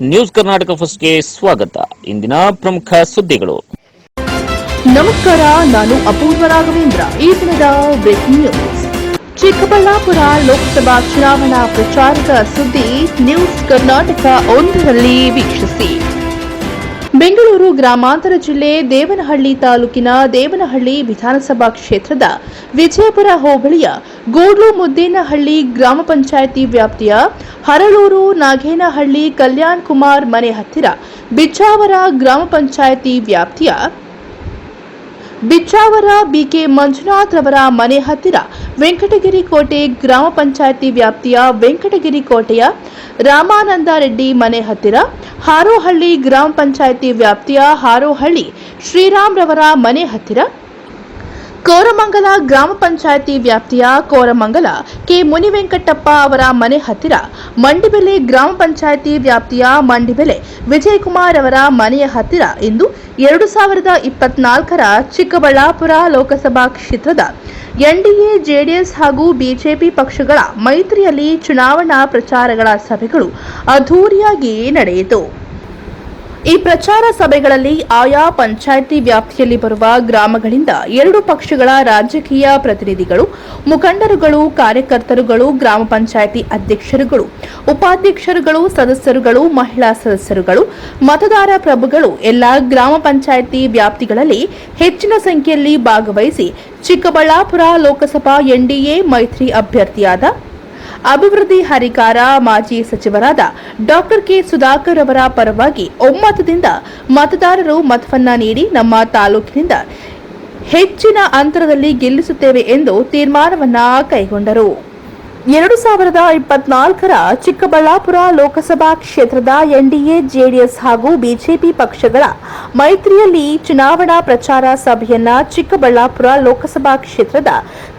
News Karnataka ಫಸ್ಟ್ಗೆ ಸ್ವಾಗತ. ಇಂದಿನ ಪ್ರಮುಖ ಸುದ್ದಿಗಳು. ನಮಸ್ಕಾರ, ನಾನು ಅಪೂರ್ವ ರಾಘವೇಂದ್ರ. ಈ ದಿನದ ಬ್ರೇಕಿಂಗ್ ನ್ಯೂಸ್ ಚಿಕ್ಕಬಳ್ಳಾಪುರ ಲೋಕಸಭಾ ಚುನಾವಣಾ ಪ್ರಚಾರದ ಸುದ್ದಿ ನ್ಯೂಸ್ ಕರ್ನಾಟಕ ಒಂದರಲ್ಲಿ ವೀಕ್ಷಿಸಿ. ಬೆಂಗಳೂರು ಗ್ರಾಮಾಂತರ ಜಿಲ್ಲೆ ದೇವನಹಳ್ಳಿ ತಾಲೂಕಿನ ದೇವನಹಳ್ಳಿ ವಿಧಾನಸಭಾ ಕ್ಷೇತ್ರದ ವಿಜಯಪುರ ಹೋಬಳಿಯ ಗೋಡ್ಲು ಮುದ್ದೇನಹಳ್ಳಿ ಗ್ರಾಮ ಪಂಚಾಯಿತಿ ವ್ಯಾಪ್ತಿಯ ಹರಳೂರು ನಾಗೇನಹಳ್ಳಿ ಕಲ್ಯಾಣ್ ಕುಮಾರ್ ಮನೆ ಹತ್ತಿರ ಬಿಚ್ಚಾವರ ಗ್ರಾಮ ಪಂಚಾಯಿತಿ ವ್ಯಾಪ್ತಿಯ ಬಿಚ್ಚಾವರ ಬಿಕೆ ಮಂಜುನಾಥ್ ರವರ ಮನೆ ಹತ್ತಿರ ವೆಂಕಟಗಿರಿ ಕೋಟೆ ಗ್ರಾಮ ಪಂಚಾಯಿತಿ ವ್ಯಾಪ್ತಿಯ ವೆಂಕಟಗಿರಿ ಕೋಟೆಯ ರಾಮಾನಂದ ರೆಡ್ಡಿ ಮನೆ ಹತ್ತಿರ ಹಾರೋಹಳ್ಳಿ ಗ್ರಾಮ ಪಂಚಾಯಿತಿ ವ್ಯಾಪ್ತಿಯ ಹಾರೋಹಳ್ಳಿ ಶ್ರೀರಾಮ್ ರವರ ಮನೆ ಹತ್ತಿರ ಕೋರಮಂಗಲ ಗ್ರಾಮ ಪಂಚಾಯಿತಿ ವ್ಯಾಪ್ತಿಯ ಕೋರಮಂಗಲ ಕೆ ಮುನಿವೆಂಕಟಪ್ಪ ಅವರ ಮನೆ ಹತ್ತಿರ ಮಂಡಿಬೆಲೆ ಗ್ರಾಮ ಪಂಚಾಯಿತಿ ವ್ಯಾಪ್ತಿಯ ಮಂಡಿಬೆಲೆ ವಿಜಯಕುಮಾರ್ ಅವರ ಮನೆಯ ಹತ್ತಿರ ಇಂದು ಎರಡು ಸಾವಿರದ ಇಪ್ಪತ್ನಾಲ್ಕರ ಚಿಕ್ಕಬಳ್ಳಾಪುರ ಲೋಕಸಭಾ ಕ್ಷೇತ್ರದ ಎನ್ಡಿಎ, ಜೆಡಿಎಸ್ ಹಾಗೂ ಬಿಜೆಪಿ ಪಕ್ಷಗಳ ಮೈತ್ರಿಯಲ್ಲಿ ಚುನಾವಣಾ ಪ್ರಚಾರಗಳ ಸಭೆಗಳು ಅದ್ಧೂರಿಯಾಗಿ ನಡೆಯಿತು. ಈ ಪ್ರಚಾರ ಸಭೆಗಳಲ್ಲಿ ಆಯಾ ಪಂಚಾಯಿತಿ ವ್ಯಾಪ್ತಿಯಲ್ಲಿ ಬರುವ ಗ್ರಾಮಗಳಿಂದ ಎರಡು ಪಕ್ಷಗಳ ರಾಜಕೀಯ ಪ್ರತಿನಿಧಿಗಳು, ಮುಖಂಡರುಗಳು, ಕಾರ್ಯಕರ್ತರುಗಳು, ಗ್ರಾಮ ಪಂಚಾಯಿತಿ ಅಧ್ಯಕ್ಷರುಗಳು, ಉಪಾಧ್ಯಕ್ಷರುಗಳು, ಸದಸ್ಯರುಗಳು, ಮಹಿಳಾ ಸದಸ್ಯರುಗಳು, ಮತದಾರ ಪ್ರಭುಗಳು ಎಲ್ಲ ಗ್ರಾಮ ಪಂಚಾಯಿತಿ ವ್ಯಾಪ್ತಿಗಳಲ್ಲಿ ಹೆಚ್ಚಿನ ಸಂಖ್ಯೆಯಲ್ಲಿ ಭಾಗವಹಿಸಿ ಚಿಕ್ಕಬಳ್ಳಾಪುರ ಲೋಕಸಭಾ ಎನ್ಡಿಎ ಮೈತ್ರಿ ಅಭ್ಯರ್ಥಿಯಾದ ಅಭಿವೃದ್ಧಿ ಹರಿಕಾರ ಮಾಜಿ ಸಚಿವರಾದ ಡಾಕ್ಟರ್ ಕೆ ಸುಧಾಕರ್ ಅವರ ಪರವಾಗಿ ಒಮ್ಮತದಿಂದ ಮತದಾರರು ಮತವನ್ನ ನೀಡಿ ನಮ್ಮ ತಾಲೂಕಿನಿಂದ ಹೆಚ್ಚಿನ ಅಂತರದಲ್ಲಿ ಗೆಲ್ಲಿಸುತ್ತೇವೆ ಎಂದು ತೀರ್ಮಾನವನ್ನ ಕೈಗೊಂಡರು. ಎರಡು ಸಾವಿರದ ಇಪ್ಪತ್ನಾಲ್ಕರ ಚಿಕ್ಕಬಳ್ಳಾಪುರ ಲೋಕಸಭಾ ಕ್ಷೇತ್ರದ ಎನ್ಡಿಎ, ಜೆಡಿಎಸ್ ಹಾಗೂ ಬಿಜೆಪಿ ಪಕ್ಷಗಳ ಮೈತ್ರಿಯಲ್ಲಿ ಚುನಾವಣಾ ಪ್ರಚಾರ ಸಭೆಯನ್ನ ಚಿಕ್ಕಬಳ್ಳಾಪುರ ಲೋಕಸಭಾ ಕ್ಷೇತ್ರದ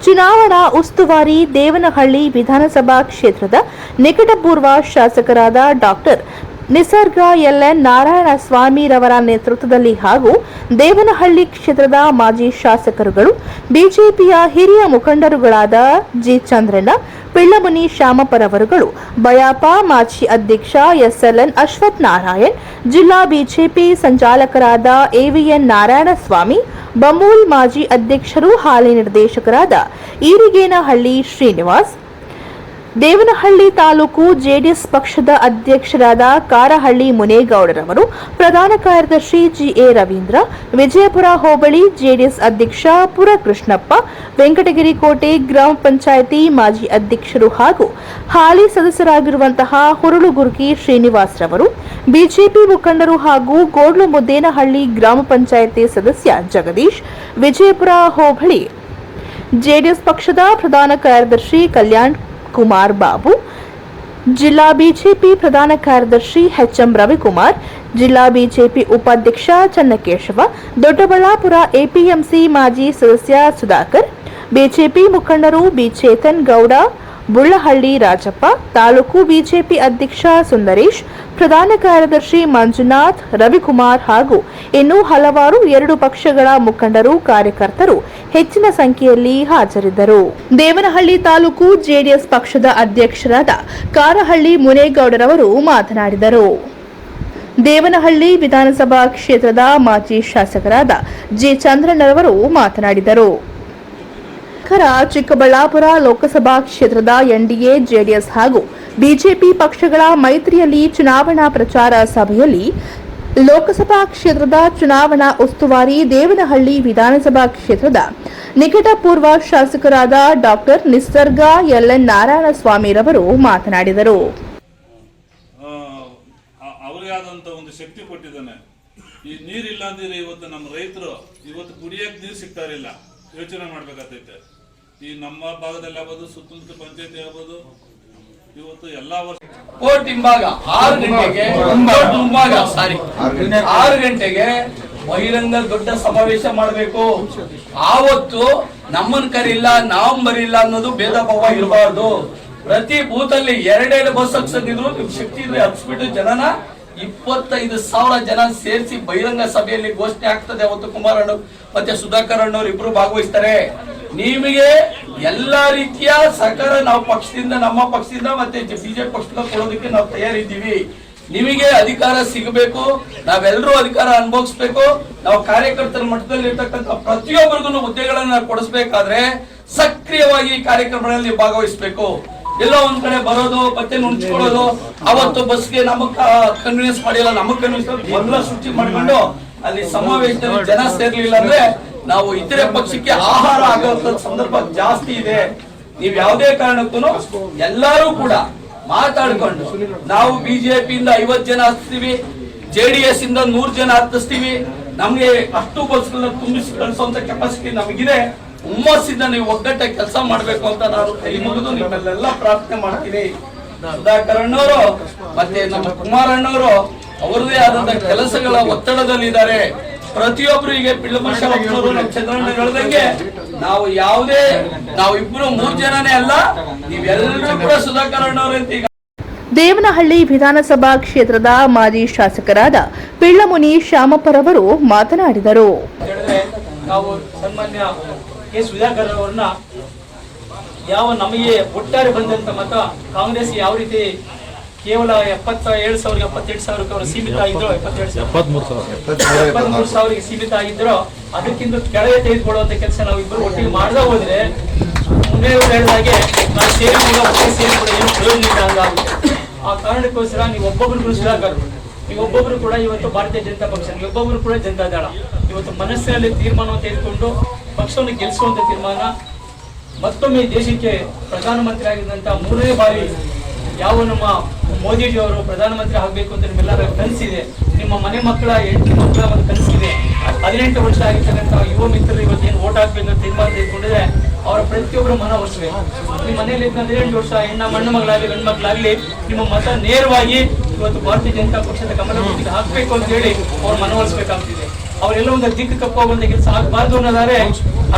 ಚುನಾವಣಾ ಉಸ್ತುವಾರಿ ದೇವನಹಳ್ಳಿ ವಿಧಾನಸಭಾ ಕ್ಷೇತ್ರದ ನಿಕಟಪೂರ್ವ ಶಾಸಕರಾದ ಡಾಕ್ಟರ್ ನಿಸರ್ಗ ಎಲ್ಎನ್ ನಾರಾಯಣ ಸ್ವಾಮಿರವರ ನೇತೃತ್ವದಲ್ಲಿ ಹಾಗೂ ದೇವನಹಳ್ಳಿ ಕ್ಷೇತ್ರದ ಮಾಜಿ ಶಾಸಕರುಗಳು, ಬಿಜೆಪಿಯ ಹಿರಿಯ ಮುಖಂಡರುಗಳಾದ ಜಿ. ಚಂದ್ರಣ್ಣ ಪಿಳ್ಳಮುನಿ ಶ್ಯಾಮಪ್ಪರವರುಗಳು, ಬಯಾಪ ಮಾಜಿ ಅಧ್ಯಕ್ಷ ಎಸ್ಎಲ್ಎನ್ ಅಶ್ವಥ್ ನಾರಾಯಣ್, ಜಿಲ್ಲಾ ಬಿಜೆಪಿ ಸಂಚಾಲಕರಾದ ಎವಿಎನ್ ನಾರಾಯಣಸ್ವಾಮಿ, ಬಮೂಲ್ ಮಾಜಿ ಅಧ್ಯಕ್ಷರು ಹಾಲಿ ನಿರ್ದೇಶಕರಾದ ಈರಿಗೇನಹಳ್ಳಿ ಶ್ರೀನಿವಾಸ್ ದೇವನಹಳ್ಳಿ ತಾಲೂಕು ಜೆಡಿಎಸ್ ಪಕ್ಷದ ಅಧ್ಯಕ್ಷರಾದ ಕಾರಹಳ್ಳಿ ಮುನೇಗೌಡರವರು ಪ್ರಧಾನ ಕಾರ್ಯದರ್ಶಿ ಜಿಎ ರವೀಂದ್ರ, ವಿಜಯಪುರ ಹೋಬಳಿ ಜೆಡಿಎಸ್ ಅಧ್ಯಕ್ಷ ಪುರ ಕೃಷ್ಣಪ್ಪ ವೆಂಕಟಗಿರಿ ಕೋಟೆ ಗ್ರಾಮ ಪಂಚಾಯಿತಿ ಮಾಜಿ ಅಧ್ಯಕ್ಷರು ಹಾಗೂ ಹಾಲಿ ಸದಸ್ಯರಾಗಿರುವಂತಹ ಹುರುಳುಗುರ್ಗಿ ಶ್ರೀನಿವಾಸ್ ರವರು ಬಿಜೆಪಿ ಮುಖಂಡರು ಹಾಗೂ ಗೋಡ್ಲು ಮುದ್ದೇನಹಳ್ಳಿ ಗ್ರಾಮ ಪಂಚಾಯಿತಿ ಸದಸ್ಯ ಜಗದೀಶ್, ವಿಜಯಪುರ ಹೋಬಳಿ ಜೆಡಿಎಸ್ ಪಕ್ಷದ ಪ್ರಧಾನ ಕಾರ್ಯದರ್ಶಿ ಕಲ್ಯಾಣ್ ಕುಮಾರ್ ಬಾಬು, ಜಿಲ್ಲಾ ಬಿಜೆಪಿ ಪ್ರಧಾನ ಕಾರ್ಯದರ್ಶಿ ಎಚ್ಎಂ ರವಿಕುಮಾರ್, ಜಿಲ್ಲಾ ಬಿಜೆಪಿ ಉಪಾಧ್ಯಕ್ಷ ಚನ್ನಕೇಶವ, ದೊಡ್ಡಬಳ್ಳಾಪುರ ಎಪಿಎಂಸಿ ಮಾಜಿ ಸದಸ್ಯ ಸುಧಾಕರ್, ಬಿಜೆಪಿ ಮುಖಂಡರು ಬಿಚೇತನ್ ಗೌಡ ಬುಳ್ಳಹಳ್ಳಿ ರಾಜಪ್ಪ, ತಾಲೂಕು ಬಿಜೆಪಿ ಅಧ್ಯಕ್ಷ ಸುಂದರೇಶ್, ಪ್ರಧಾನ ಕಾರ್ಯದರ್ಶಿ ಮಂಜುನಾಥ್, ರವಿಕುಮಾರ್ ಹಾಗೂ ಇನ್ನೂ ಹಲವಾರು ಎರಡು ಪಕ್ಷಗಳ ಮುಖಂಡರು, ಕಾರ್ಯಕರ್ತರು ಹೆಚ್ಚಿನ ಸಂಖ್ಯೆಯಲ್ಲಿ ಹಾಜರಿದ್ದರು. ದೇವನಹಳ್ಳಿ ತಾಲೂಕು ಜೆಡಿಎಸ್ ಪಕ್ಷದ ಅಧ್ಯಕ್ಷರಾದ ಕಾರಹಳ್ಳಿ ಮುನೇಗೌಡರವರು ಮಾತನಾಡಿದರು. ದೇವನಹಳ್ಳಿ ವಿಧಾನಸಭಾ ಕ್ಷೇತ್ರದ ಮಾಜಿ ಶಾಸಕರಾದ ಜಿ ಚಂದ್ರಣ್ಣರವರು ಮಾತನಾಡಿದರು. ಕರ ಚಿಕ್ಕಬಳ್ಳಾಪುರ ಲೋಕಸಭಾ ಕ್ಷೇತ್ರದ ಎನ್ಡಿಎ, ಜೆಡಿಎಸ್ ಹಾಗೂ ಬಿಜೆಪಿ ಪಕ್ಷಗಳ ಮೈತ್ರಿಯಲ್ಲಿ ಚುನಾವಣಾ ಪ್ರಚಾರ ಸಭೆಯಲ್ಲಿ ಲೋಕಸಭಾ ಕ್ಷೇತ್ರದ ಚುನಾವಣಾ ಉಸ್ತುವಾರಿ ದೇವನಹಳ್ಳಿ ವಿಧಾನಸಭಾ ಕ್ಷೇತ್ರದ ನಿಕಟಪೂರ್ವ ಶಾಸಕರಾದ ಡಾಕ್ಟರ್ ನಿಸರ್ಗ ಎಲ್ಎನ್ ನಾರಾಯಣಸ್ವಾಮಿರವರು ಮಾತನಾಡಿದರು. ಈ ನೀರಿಲ್ಲ ಅಂದ್ರೆ ಇವತ್ತು ನಮ್ಮ ರೈತರು, ಇವತ್ತು ಕುಡಿಯಕ್ಕೆ ನೀರು ಸಿಗ್ತಾ ಇರಲಿಲ್ಲ. ಯೋಚನೆ ಮಾಡ್ಬೇಕಾಗ್ತೈತೆ. ಈ ನಮ್ಮ ಭಾಗದಲ್ಲಿ ಆಗ್ಬೋದು ಸುತ್ತಮುತ್ತ ಪಂಚಾಯತಿ ಆಗ್ಬೋದು ಇವತ್ತು ಎಲ್ಲಾ ವರ್ಷ ಕೋರ್ಟ್ ಹಿಂಭಾಗ ಆರು ಗಂಟೆಗೆ ಕೋರ್ಟ್ ಮುಂಭಾಗ ಸಾರಿ. ಆರು ಗಂಟೆಗೆ ಬಹಿರಂಗ ದೊಡ್ಡ ಸಮಾವೇಶ ಮಾಡಬೇಕು. ಆವತ್ತು ನಮ್ಮನ್ ಕರಿಲ್ಲ ನಾವ್ ಬರಿಲ್ಲ ಅನ್ನೋದು ಭೇದ ಭಾವ ಇರಬಾರ್ದು. ಪ್ರತಿ ಬೂತ್ ಅಲ್ಲಿ ಎರಡೆರಡು ಬಸ್ ಹಕ್ಸಿದ್ರು ನಿಮ್ ಶಕ್ತಿ ಇದ್ರೆ ಹಚ್ಬಿಟ್ಟು ಜನನ ಇಪ್ಪತ್ತೈದು ಸಾವಿರ ಜನ ಸೇರಿಸಿ ಬಹಿರಂಗ ಸಭೆಯಲ್ಲಿ ಘೋಷಣೆ ಆಗ್ತದೆ ಅವತ್ತು ಕುಮಾರಣ್ಣ ಮತ್ತೆ ಸುಧಾಕರ್ ಅಣ್ಣವ್ರು ಇಬ್ರು ಭಾಗವಹಿಸ್ತಾರೆ. ನಿಮಗೆ ಎಲ್ಲ ರೀತಿಯ ಸಹಕಾರ ನಾವು ಪಕ್ಷದಿಂದ, ನಮ್ಮ ಪಕ್ಷದಿಂದ ಮತ್ತೆ ಬಿಜೆಪಿ ಪಕ್ಷದಿಂದ ಕೊಡೋದಕ್ಕೆ ನಾವು ತಯಾರಿದ್ದೀವಿ. ನಿಮಗೆ ಅಧಿಕಾರ ಸಿಗಬೇಕು ನಾವೆಲ್ಲರೂ ಅಧಿಕಾರ ಅನುಭವಿಸ್ಬೇಕು, ನಾವು ಕಾರ್ಯಕರ್ತರ ಮಟ್ಟದಲ್ಲಿ ಇರ್ತಕ್ಕಂಥ ಪ್ರತಿಯೊಬ್ಬರಿಗೂ ಹುದ್ದೆಗಳನ್ನ ಕೊಡಿಸ್ಬೇಕಾದ್ರೆ ಸಕ್ರಿಯವಾಗಿ ಕಾರ್ಯಕ್ರಮಗಳಲ್ಲಿ ಭಾಗವಹಿಸಬೇಕು. ಎಲ್ಲ ಒಂದ್ ಕಡೆ ಬರೋದು ಮತ್ತೆ ನುಣ್ಸ್ಕೊಳ್ಳೋದು ಅವತ್ತು ಬಸ್ಗೆ ನಮಗ್ ಕನ್ವಿನ್ಸ್ ಮಾಡಿಲ್ಲ, ನಮಗ್ ಕನ್ವಿನ್ಸ್ ಮೊದಲ ಸೃಷ್ಟಿ ಮಾಡ್ಕೊಂಡು ಅಲ್ಲಿ ಸಮಾವೇಶದಲ್ಲಿ ಜನ ಸೇರ್ಲಿಲ್ಲ ಅಂದ್ರೆ ನಾವು ಇತರೆ ಪಕ್ಷಕ್ಕೆ ಆಹಾರ ಆಗುವಂತ ಸಂದರ್ಭ ಜಾಸ್ತಿ ಇದೆ. ನೀವ್ ಯಾವುದೇ ಕಾರಣಕ್ಕೂ ಎಲ್ಲರೂ ಕೂಡ ಮಾತಾಡ್ಕೊಂಡು ನಾವು ಬಿಜೆಪಿಯಿಂದ ಐವತ್ ಜನ ಹತ್ತಿಸ್ತೀವಿ ಜೆಡಿಎಸ್ ಇಂದ ನೂರ್ ಜನ ಹತ್ತಿಸ್ತೀವಿ. ನಮ್ಗೆ ಅಷ್ಟು ಬಸ್ಗಳನ್ನ ತುಂಬಿಸಿ ಕಳಿಸುವಂತ ಕೆಪಾಸಿಟಿ ನಮಗಿದೆ. ಹುಮ್ಮಸ್ಸಿಂದ ನೀವು ಒಗ್ಗಟ್ಟಾಗಿ ಕೆಲಸ ಮಾಡ್ಬೇಕು ಅಂತ ನಾನು ಕೈ ಮುಗಿದು ನಿಮ್ಮಲ್ಲೆಲ್ಲ ಪ್ರಾರ್ಥನೆ ಮಾಡ್ತೀನಿ. ಸುಧಾಕರ್ ಅಣ್ಣವರು ಮತ್ತೆ ನಮ್ಮ ಕುಮಾರಣ್ಣವರು ಅವರದೇ ಆದಂತ ಕೆಲಸಗಳ ಒತ್ತಡದಲ್ಲಿದ್ದಾರೆ. ಪ್ರತಿಯೊಬ್ರು ಈಗ ಪಿಳ್ಳಭಾಷಾ ಅವರು ನಮ್ಮ ಚಂದ್ರಣ್ಣ ಹೇಳ್ದಂಗೆ ನಾವು ಯಾವುದೇ ನಾವು ಇಬ್ರು ಮೂರ್ ಜನನೇ ಅಲ್ಲ ನೀವೆಲ್ಲರೂ ಕೂಡ ಸುಧಾಕರ್ ಅಣ್ಣವ್ರು ಅಂತ ಈಗ ದೇವನಹಳ್ಳಿ ವಿಧಾನಸಭಾ ಕ್ಷೇತ್ರದ ಮಾಜಿ ಶಾಸಕರಾದ ಪಿಳ್ಳಮುನಿ ಶ್ಯಾಮಪ್ಪರವರು ಮಾತನಾಡಿದರು. ನಾವು ಸನ್ಮಾನ್ಯ ಕೆ ಸುಧಾಕರ್ ಅವರನ್ನ ಯಾವ ನಮಗೆ ಒಟ್ಟಾರೆ ಬಂದಂತ ಮತ ಕಾಂಗ್ರೆಸ್ ಯಾವ ರೀತಿ ಕೇವಲ ಎಪ್ಪತ್ತ ಏಳು ಸಾವಿರ ಎಪ್ಪತ್ತೆರಡು ಸಾವಿರಕ್ಕೆ ಅವರು ಸೀಮಿತ ಆಗಿದ್ರು ಎಪ್ಪತ್ತೆರಡು ಸಾವಿರ. ಎಪ್ಪತ್ಮೂರು ಸಾವಿರಕ್ಕೆ ಸೀಮಿತ ಆಗಿದ್ರು ಅದಕ್ಕಿಂತ ಕೆಳಗೆ ತೆಗೆದುಕೊಳ್ಳುವಂತ ಕೆಲಸ ನಾವು ಇಬ್ಬರು ಒಟ್ಟಿಗೆ ಮಾಡ್ದಾ ಹೋದ್ರೆ ಮುಂದೆ ಹೇಳಿದಾಗೆ ಹೇಳಿದ ಹಾಗೆ ನಾವು ಸೇರಿ ಒಟ್ಟಿಗೆ ಏನು ಪ್ರಯೋಜನ ಇಲ್ಲ ಹಂಗಾಗುತ್ತೆ ಆ ಕಾರಣಕ್ಕೋಸ್ಕರ ನೀವು ಒಬ್ಬೊಬ್ರು ಸುಧಾಕರ್ ನೀವೊಬ್ಬೊಬ್ರು ಕೂಡ ಇವತ್ತು ಭಾರತೀಯ ಜನತಾ ಪಕ್ಷ ನೀವೊಬ್ಬೊಬ್ರು ಕೂಡ ಜನತಾ ದಳ. ಇವತ್ತು ಮನಸ್ಸಿನಲ್ಲಿ ತೀರ್ಮಾನ ತೆಗೆದುಕೊಂಡು ಪಕ್ಷವನ್ನು ಗೆಲ್ಲಿಸುವಂತ ತೀರ್ಮಾನ ಮತ್ತೊಮ್ಮೆ ದೇಶಕ್ಕೆ ಪ್ರಧಾನಮಂತ್ರಿ ಆಗಿದ್ದಂತ ಮೂರನೇ ಬಾರಿ ಯಾವ ನಮ್ಮ ಮೋದಿಜಿ ಅವರು ಪ್ರಧಾನಮಂತ್ರಿ ಆಗಬೇಕು ಅಂತ ನಿಮ್ಮೆಲ್ಲರ ಕನಸಿದೆ. ನಿಮ್ಮ ಮನೆ ಮಕ್ಕಳ, ಹೆಂಡತಿ ಮಕ್ಕಳ ಒಂದು ಕನಸಿದೆ. ಹದಿನೆಂಟು ವರ್ಷ ಆಗಿರ್ತಕ್ಕಂಥ ಯುವ ಮಿತ್ರರು ಏನು ಓಟ್ ಹಾಕ್ಬೇಕು ಅಂತ ತೀರ್ಮಾನ ತೆಗೆದುಕೊಂಡಿದೆ ಅವರ ಪ್ರತಿಯೊಬ್ಬರ ಮನ ಒಲಿಸಬೇಕು ನಿಮ್ಮ ಮನೆಯಲ್ಲಿ ಹದಿನೆಂಟು ವರ್ಷ ಹೆಣ್ಣ, ಮಣ್ಣು ಮಗಳಾಗಲಿ ಗಂಡು ಮಕ್ಕಳಾಗಲಿ ನಿಮ್ಮ ಮತ ನೇರವಾಗಿ ಇವತ್ತು ಭಾರತೀಯ ಜನತಾ ಪಕ್ಷದ ಕಮಲ ಹಾಕಬೇಕು ಅಂತ ಹೇಳಿ ಅವ್ರ ಮನವೊಲಿಸಬೇಕಾಗ್ತಿದೆ ಅವರೆಲ್ಲ ಒಂದು ದಿಕ್ಕು ಬಂದ ಕೆಲಸ ಆಗಬಾರ್ದು ಅನ್ನೋದಾದ್ರೆ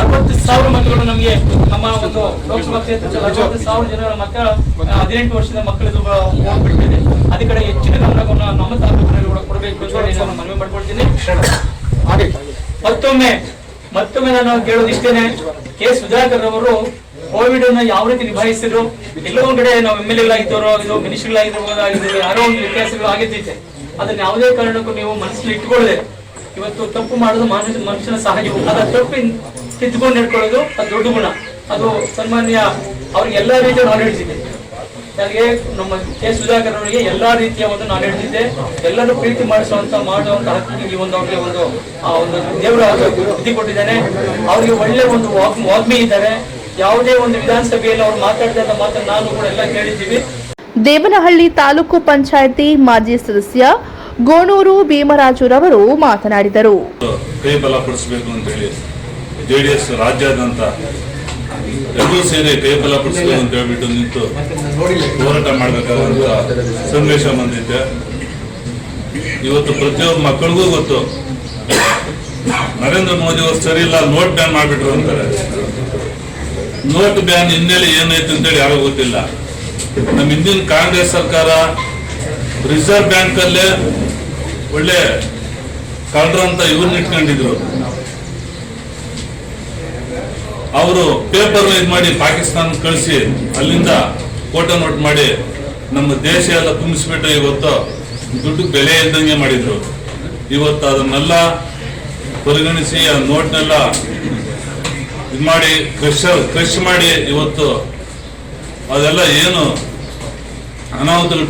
ಅರವತ್ತು ಸಾವಿರ ಮಕ್ಕಳು ನಮಗೆ ನಮ್ಮ ಒಂದು ಲೋಕಸಭಾ ಕ್ಷೇತ್ರದಲ್ಲಿ ಅರವತ್ತು ಸಾವಿರ ಜನರ ಮಕ್ಕಳ ಹದಿನೆಂಟು ವರ್ಷದ ಮಕ್ಕಳದು ಹೋಗ್ಬಿಟ್ಟಿದೆ ಅದೇ ಕಡೆ ಹೆಚ್ಚಿನ ಗಮನವನ್ನು ನಮ್ಮ ತಾಲೂಕಿನಲ್ಲಿ ಕೂಡ ಕೊಡಬೇಕು ಅಂತ ಹೇಳಿ ನಾನು ಮನವಿ ಮಾಡ್ಕೊಳ್ತೀನಿ. ಮತ್ತೊಮ್ಮೆ ಮತ್ತೊಮ್ಮೆ ನಾನು ಕೇಳೋದು ಇಷ್ಟೇನೆ ಕೆ. ಸುಧಾಕರ್ ಅವರು ಕೋವಿಡ್ ಅನ್ನ ಯಾವ ರೀತಿ ನಿಭಾಯಿಸಿದ್ರು? ಎಲ್ಲೋ ಒಂದ್ ಕಡೆ ನಾವು ಎಂ ಎಲ್ ಎಗಳಾಗಿದ್ದವರು ಇದು ಮಿನಿಸ್ಟರ್ಗಳಾಗಿರ್ಬೋದು ಯಾರೋ ಒಂದು ವ್ಯತ್ಯಾಸಗಳು ಆಗಿದ್ದೈತೆ. ಅದನ್ನ ಯಾವುದೇ ಕಾರಣಕ್ಕೂ ನೀವು ಮನಸ್ಸಲ್ಲಿ ಇಟ್ಕೊಳ್ಳದೆ ಇವತ್ತು ತಪ್ಪು ಮಾಡೋದು ಮನುಷ್ಯ ಮನುಷ್ಯನ ಸಹಜವು ಅದರ ತಪ್ಪು ತಿದ್ದುಕೊಂಡು ಹಿಡ್ಕೊಳ್ಳೋದು ಅದು ದೊಡ್ಡ ಗುಣ. ಅದು ಸನ್ಮಾನ್ಯ ಅವ್ರಿಗೆ ಎಲ್ಲಾ ರೀತಿಯ ನಾಲೆಡ್ಜ್ ಇದೆ ನನಗೆ ನಮ್ಮ ಕೆ. ಸುಧಾಕರ್ ಅವರಿಗೆ ಎಲ್ಲಾ ರೀತಿಯ ಒಂದು ನಾಲೆಡ್ಜ್ ಇದೆ ಎಲ್ಲರೂ ಪ್ರೀತಿ ಮಾಡಿಸುವಂತ, ಮಾಡುವಂತ ಈ ಒಂದು ಅವ್ರಿಗೆ ಒಂದು, ಆ ಒಂದು ದೇವರ ಬುದ್ಧಿ ಕೊಟ್ಟಿದ್ದಾನೆ. ಅವ್ರಿಗೆ ಒಳ್ಳೆ ಒಂದು ವಾಗ್ ವಾಗ್ಮಿ ಇದ್ದಾರೆ. ಯಾವುದೇ ಒಂದು ವಿಧಾನಸಭೆಯಲ್ಲಿ ಅವ್ರು ಮಾತಾಡಿದಂತ ಮಾತನ್ನು ನಾನು ಕೂಡ ಎಲ್ಲ ಕೇಳಿದ್ದೀವಿ. ದೇವನಹಳ್ಳಿ ತಾಲೂಕು ಪಂಚಾಯತಿ ಮಾಜಿ ಸದಸ್ಯ ಗೋಣೂರು ಭೀಮರಾಜುರವರು ಮಾತನಾಡಿದರು. ಕೈ ಬಲಪಡಿಸಬೇಕು ಅಂತ ಹೇಳಿ ಜೆ ಡಿ ಎಸ್ ರಾಜ್ಯಾದ್ಯಂತ ಎಲ್ಲರೂ ಸೇರಿ ಕೈ ಬಲಪಡಿಸಬೇಕು ಅಂತ ಹೇಳ್ಬಿಟ್ಟು ನಿಂತು ಹೋರಾಟ ಮಾಡಬೇಕಾದಂತ ಸಂದೇಶ ಬಂದಿದ್ದೆ ಇವತ್ತು ಪ್ರತಿಯೊಬ್ಬ ಮಕ್ಕಳಿಗೂ ಗೊತ್ತು, ನರೇಂದ್ರ ಮೋದಿ ಅವರು ಸರಿ ಇಲ್ಲ, ನೋಟ್ ಬ್ಯಾನ್ ಮಾಡಿಬಿಟ್ರು ಅಂತಾರೆ. ನೋಟ್ ಬ್ಯಾನ್ ಹಿನ್ನೆಲೆ ಏನೈತೆ ಅಂತೇಳಿ ಯಾರಿಗೂ ಗೊತ್ತಿಲ್ಲ. ನಮ್ಮ ಹಿಂದಿನ ಕಾಂಗ್ರೆಸ್ ಸರ್ಕಾರ ರಿಸರ್ವ್ ಬ್ಯಾಂಕ್ ಅಲ್ಲೇ ಒಳ್ಳೆ ಕಳ್ಳರು ಅಂತ ಇವ್ರನ್ನ ಇಟ್ಕೊಂಡಿದ್ರು. ಅವರು ಪೇಪರ್ ಇದು ಮಾಡಿ ಪಾಕಿಸ್ತಾನ ಕಳಿಸಿ ಅಲ್ಲಿಂದ ಕೋಟೆ ನೋಟ್ ಮಾಡಿ ನಮ್ಮ ದೇಶ ಎಲ್ಲ ತುಂಬಿಸ್ಬಿಟ್ಟು ಇವತ್ತು ದುಡ್ಡು ಬೆಲೆ ಇದ್ದಂಗೆ ಮಾಡಿದ್ರು. ಇವತ್ತು ಅದನ್ನೆಲ್ಲ ಪರಿಗಣಿಸಿ ಆ ನೋಟ್ನೆಲ್ಲ ಇದು ಮಾಡಿ ಕ್ರಶ್ ಕ್ರಶ್ ಮಾಡಿ ಇವತ್ತು ಅದೆಲ್ಲ ಏನು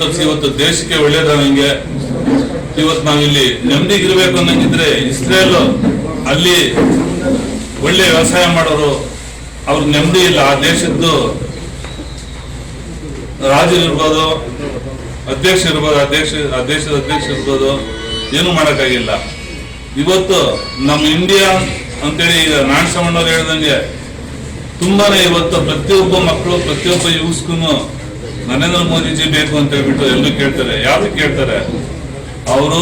ತಪ್ಪಿಸಿ ಇವತ್ತು ದೇಶಕ್ಕೆ ಒಳ್ಳೇದಂಗೆ ಇವತ್ತು ನಾವಿಲ್ಲಿ ನೆಮ್ಮದಿ ಇರಬೇಕು ಅನ್ನಂಗಿದ್ರೆ ಇಸ್ರೇಲ್ ಅಲ್ಲಿ ಒಳ್ಳೆ ವ್ಯವಸಾಯ ಮಾಡೋರು ಅವ್ರ ನೆಮ್ಮದಿ ಇಲ್ಲ. ಆ ದೇಶದ್ದು ರಾಜರು ಇರ್ಬೋದು, ಅಧ್ಯಕ್ಷ ಇರ್ಬೋದು, ಆ ದೇಶ, ಆ ದೇಶದ ಅಧ್ಯಕ್ಷ ಇರ್ಬೋದು, ಏನು ಮಾಡೋಕ್ಕಾಗಿಲ್ಲ. ಇವತ್ತು ನಮ್ಮ ಇಂಡಿಯಾ ಅಂತೇಳಿ ಈಗ ನಾರಾಯಣಸ್ವಾಮಣ್ಣವ್ರು ಹೇಳ್ದಂಗೆ ತುಂಬಾನೇ ಇವತ್ತು ಪ್ರತಿಯೊಬ್ಬ ಮಕ್ಕಳು, ಪ್ರತಿಯೊಬ್ಬ ಯೂಸ್ಗೂ ನರೇಂದ್ರ ಮೋದಿಜಿ ಬೇಕು ಅಂತ ಹೇಳ್ಬಿಟ್ಟು ಎಲ್ಲರೂ ಕೇಳ್ತಾರೆ. ಯಾರು ಕೇಳ್ತಾರೆ? ಅವರು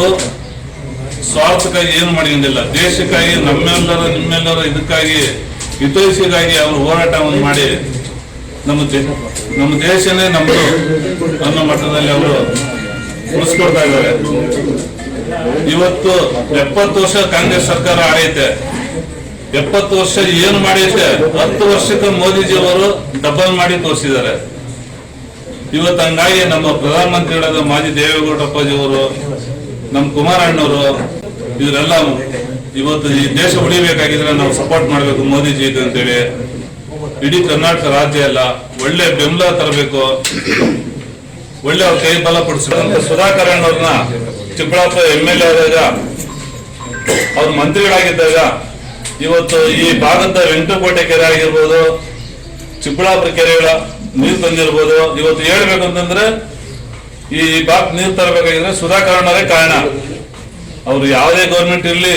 ಸ್ವಾರ್ಥಕ್ಕಾಗಿ ಏನು ಮಾಡಿಕೊಂಡಿಲ್ಲ ದೇಶಕ್ಕಾಗಿ, ನಮ್ಮೆಲ್ಲರ, ನಿಮ್ಮೆಲ್ಲರ ಇದಕ್ಕಾಗಿ, ಹಿತೈಷಿಗಾಗಿ ಅವರು ಹೋರಾಟವನ್ನು ಮಾಡಿ ನಮ್ಮ ನಮ್ಮ ದೇಶನೇ ನಮ್ಮದು ಅನ್ನೋ ಮಟ್ಟದಲ್ಲಿ ಅವರು ಉಳಿಸ್ಕೊಡ್ತಾ ಇದ್ದಾರೆ. ಇವತ್ತು ಎಪ್ಪತ್ತು ವರ್ಷ ಕಾಂಗ್ರೆಸ್ ಸರ್ಕಾರ ಆಡೈತೆ ಎಪ್ಪತ್ತು ವರ್ಷ ಏನು ಮಾಡೈತೆ ಹತ್ತು ವರ್ಷಕ್ಕೆ ಮೋದಿಜಿ ಅವರು ಡಬಲ್ ಮಾಡಿ ತೋರಿಸಿದ್ದಾರೆ. ಇವತ್ತು ಹಂಗಾಗಿ ನಮ್ಮ ಪ್ರಧಾನಮಂತ್ರಿಗಳಾದ ಮಾಜಿ ದೇವೇಗೌಡಪ್ಪಾಜಿ ಅವರು ನಮ್ಮ ಕುಮಾರಣ್ಣವರು ಇದರೆಲ್ಲ ಇವತ್ತು ಈ ದೇಶ ಉಳಿಬೇಕಾಗಿದ್ರೆ ನಾವು ಸಪೋರ್ಟ್ ಮಾಡಬೇಕು, ಮೋದಿಜಿ ಇದು ಅಂತೇಳಿ. ಇಡೀ ಕರ್ನಾಟಕ ರಾಜ್ಯ ಎಲ್ಲ ಒಳ್ಳೆ ಬೆಂಬಲ ತರಬೇಕು. ಒಳ್ಳೆ ಅವ್ರ ಕೈ ಬಲ ಪಡಿಸ್ಬೇಕು ಸುಧಾಕರ್ ಅವ್ರನ್ನ ಚಿಕ್ಕಬಳ್ಳಾಪುರ ಎಂ ಎಲ್ ಎ ಆದಾಗ, ಅವ್ರ ಮಂತ್ರಿಗಳಾಗಿದ್ದಾಗ ಇವತ್ತು ಈ ಭಾಗದ ವೆಂಕಟಕೋಟೆ ಕೆರೆ ಆಗಿರ್ಬೋದು, ಚಿಕ್ಕಬಳ್ಳಾಪುರ ಕೆರೆಗಳ ನೀರು ತಂದಿರ್ಬೋದು ಇವತ್ತು ಹೇಳ್ಬೇಕು ಅಂತಂದ್ರೆ ಈ ಬಾಕ್ ನೀರು ತರಬೇಕಾಗಿದ್ರೆ ಸುಧಾಕರಣರೇ ಕಾರಣ. ಅವ್ರು ಯಾವುದೇ ಗೌರ್ಮೆಂಟ್ ಇರ್ಲಿ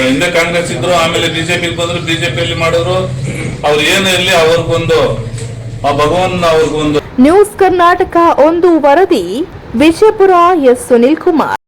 ಹಿಂದೆ ಕಾಂಗ್ರೆಸ್ ಇದ್ರು, ಆಮೇಲೆ ಬಿಜೆಪಿ ಬಂದ್ರು ಬಿಜೆಪಿಯಲ್ಲಿ ಮಾಡಿದ್ರು, ಅವ್ರು ಏನು ಇರಲಿ ಅವ್ರಿಗೊಂದು, ಆ ಭಗವಾನ್ ಅವ್ರಿಗೊಂದು. ನ್ಯೂಸ್ ಕರ್ನಾಟಕ ಒಂದು ವರದಿ, ವಿಜಯಪುರ ಎಸ್ ಸುನಿಲ್ ಕುಮಾರ್